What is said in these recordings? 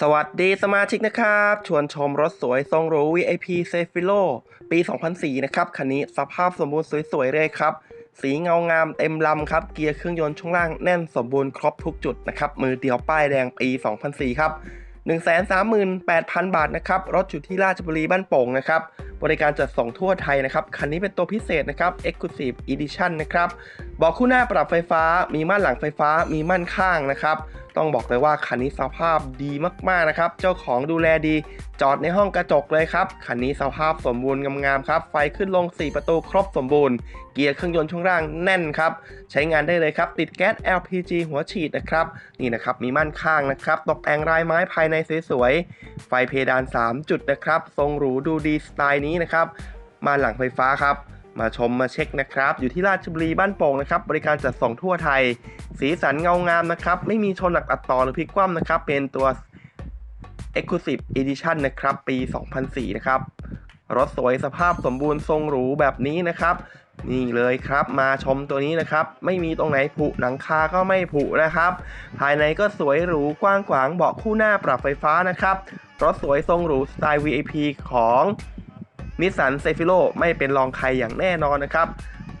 สวัสดีสมาชิกนะครับ ชวนชมรถสวยทรงหรู VIP c e f i l o ปี 2004 นะครับ คันนี้สภาพสมบูรณ์สวยๆเลยครับ สีเงางามเต็มลำครับ เกียร์เครื่องยนต์ช่วงล่างแน่นสมบูรณ์ครบทุกจุดนะครับ มือเดียวป้ายแดงปี 2004 ครับ 138,000 บาทนะครับ รถอยู่ที่ราชบุรีบ้านโป่งนะครับ บริการจัดส่งทั่วไทยนะครับ คันนี้เป็นตัวพิเศษนะครับ Exclusive Edition นะครับ บอกคู่หน้าปรับไฟฟ้า มีม่านหลังไฟฟ้า มีม่านข้างนะครับ ต้องบอกเลยว่าคันนี้สภาพดีมากๆนะครับ เจ้าของดูแลดี จอดในห้องกระจกเลยครับ คันนี้สภาพสมบูรณ์งามๆครับ ไฟขึ้นลง 4 ประตูครบสมบูรณ์ เกียร์เครื่องยนต์ช่วงล่างแน่นครับ ใช้งานได้เลยครับ ติดแก๊ส LPG หัวฉีดนะครับ นี่นะครับ มีม่านข้างนะครับ ตกแต่งลายไม้ภายในสวยๆ ไฟเพดาน 3 จุดนะครับ ทรงหรูดูดีสไตล์นี้นะครับ มาหลังไฟฟ้าครับ มาชมมาเช็คนะครับ อยู่ที่ราชบุรีบ้านโป่งนะครับ บริการจัดส่งทั่วไทย สีสันเงางามนะครับ ไม่มีชนหนักอัดต่อหรือพลิกคว่ำนะครับ เป็นตัว Exclusive Edition นะครับ ปี 2004 นะครับ รถสวยสภาพสมบูรณ์ทรงหรูแบบนี้นะครับ นี่เลยครับมาชมตัวนี้นะครับ ไม่มีตรงไหนผุหลังคาก็ไม่ผุนะครับ ภายในก็สวยหรูกว้างขวางเบาะคู่หน้าปรับไฟฟ้านะครับ รถสวยทรงหรูสไตล์ VIP ของ นิสสันเซฟิโลไม่เป็นรองใครอย่างแน่นอนนะครับ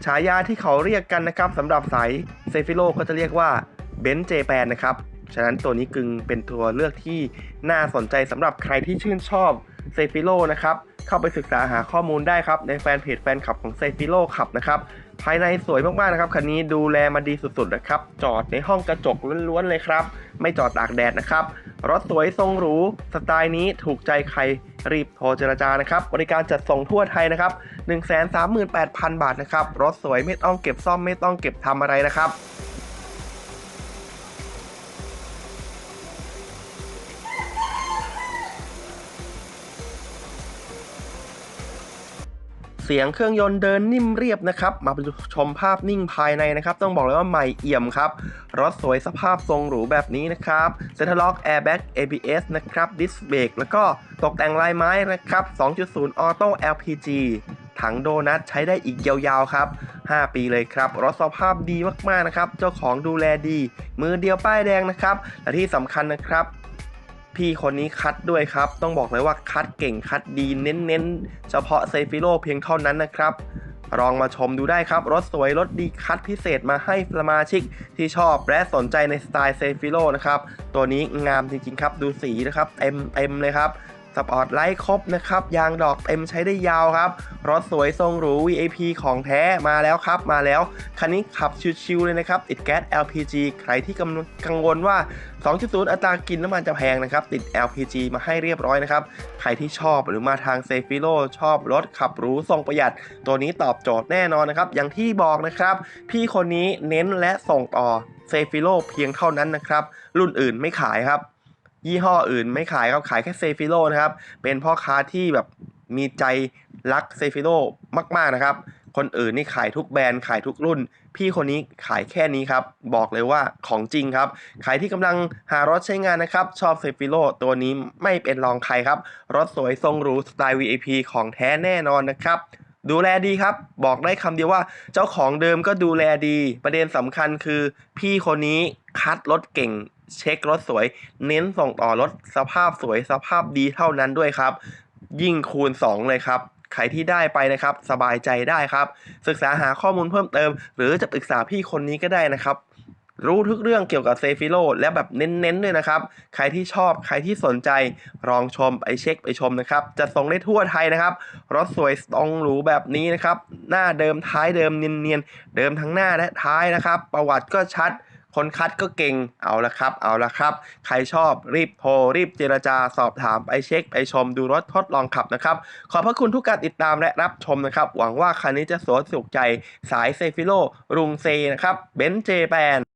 ฉายาที่เขาเรียกกันนะครับสำหรับสายเซฟิโลก็จะเรียกว่าเบนซ์เจแปนนะครับ ฉะนั้นตัวนี้กึงเป็นตัวเลือกที่น่าสนใจสำหรับใครที่ชื่นชอบเซฟิโลนะครับ เข้าไปศึกษาหาข้อมูลได้ครับในแฟนเพจแฟนคลับของเซฟิโลขับนะครับ ภายในสวยมากๆนะครับคันนี้ดูแลมาดีสุดๆนะครับ จอดในห้องกระจกล้วนๆเลยครับ ไม่จอดตากแดดนะครับ รถสวยทรงหรู สไตล์นี้ถูกใจใครรีบโทรเจรจานะครับ บริการจัดส่งทั่วไทยนะครับ 138,000 บาทนะครับ รถสวยไม่ต้องเก็บซ่อมไม่ต้องเก็บทำอะไรนะครับ สียงเครื่องยนต์เดินนิ่มเรียบนะครับ มาชมภาพนิ่งภายในนะครับ ต้องบอกเลยว่าใหม่เอี่ยมครับ รถสวยสภาพทรงหรูแบบนี้นะครับเซ็นทรัลล็อกแอร์แบ็ก ABS นะครับดิสเบรกแล้วก็ตกแต่งลายไม้นะครับ 2.0ออโต้ LPG ถังโดนัทใช้ได้อีกยาวๆครับ 5 ปีเลยครับ รถสภาพดีมากๆนะครับ เจ้าของดูแลดี มือเดียวป้ายแดงนะครับ และที่สำคัญนะครับ พี่คนนี้คัดด้วยครับ ต้องบอกเลยว่าคัดเก่งคัดดีเน้นๆ เฉพาะเซฟิโลเพียงเท่านั้นนะครับลองมาชมดูได้ครับ รถสวยรถดีคัดพิเศษมาให้สมาชิกที่ชอบและสนใจในสไตล์เซฟิโลนะครับ ตัวนี้งามจริงๆครับ ดูสีนะครับ เต็มเต็มเลยครับ สปอร์ตไลท์ครบนะครับ ยางดอกเต็มใช้ได้ยาวครับ รถสวยทรงหรู VIP ของแท้มาแล้วครับ มาแล้ว คันนี้ขับชิวๆเลยนะครับ ติดแก๊ส LPG ใครที่กำลังกังวลว่า 2.0 อัตรากินน้ำมันจะแพงนะครับ ติด LPG มาให้เรียบร้อยนะครับ ใครที่ชอบหรือมาทางเซฟิโลชอบรถขับหรูทรงประหยัด ตัวนี้ตอบโจทย์แน่นอนนะครับ อย่างที่บอกนะครับ พี่คนนี้เน้นและส่งต่อเซฟิโลเพียงเท่านั้นนะครับ รุ่นอื่นไม่ขายครับ ยี่ห้ออื่นไม่ขายครับขายแค่เซฟิโลนะครับ เป็นพ่อค้าที่แบบมีใจรักเซฟิโลมาก ๆ นะครับ คนอื่นนี่ขายทุกแบรนด์ขายทุกรุ่น พี่คนนี้ขายแค่นี้ครับ บอกเลยว่าของจริงครับ ใครที่กำลังหารถใช้งานนะครับ ชอบเซฟิโลตัวนี้ไม่เป็นรองใครครับ รถสวยทรงหรูสไตล์ VIP ของแท้แน่นอนนะครับ ดูแลดีครับ บอกได้คำเดียวว่า เจ้าของเดิมก็ดูแลดี ประเด็นสำคัญคือ พี่คนนี้คัดรถเก่ง เช็ครถสวย เน้นส่งต่อรถสภาพสวยสภาพดีเท่านั้นด้วยครับ ยิ่งคูณ 2 เลยครับใครที่ได้ไปนะครับสบายใจได้ครับ ศึกษาหาข้อมูลเพิ่มเติม หรือจะปรึกษาพี่คนนี้ก็ได้นะครับ รู้ทุกเรื่องเกี่ยวกับเซฟิโลและแบบเน้นๆด้วยนะครับ ใครที่ชอบใครที่สนใจลองชมไปเช็คไปชมนะครับ จะส่งได้ทั่วไทยนะครับ รถสวยตรงหรูแบบนี้นะครับ หน้าเดิมท้ายเดิมเนียนๆเดิมทั้งหน้าและท้ายนะครับ ประวัติก็ชัดคนคัดก็เก่ง เอาละครับ เอาละครับ ใครชอบรีบโทรรีบเจรจาสอบถามไปเช็ค ไปชมดูรถทดลองขับนะครับ ขอบพระคุณทุกการติดตามและรับชมนะครับ หวังว่าคันนี้จะสวยสุขใจสายเซฟิโลรุงเซนะครับ เบนเจแปน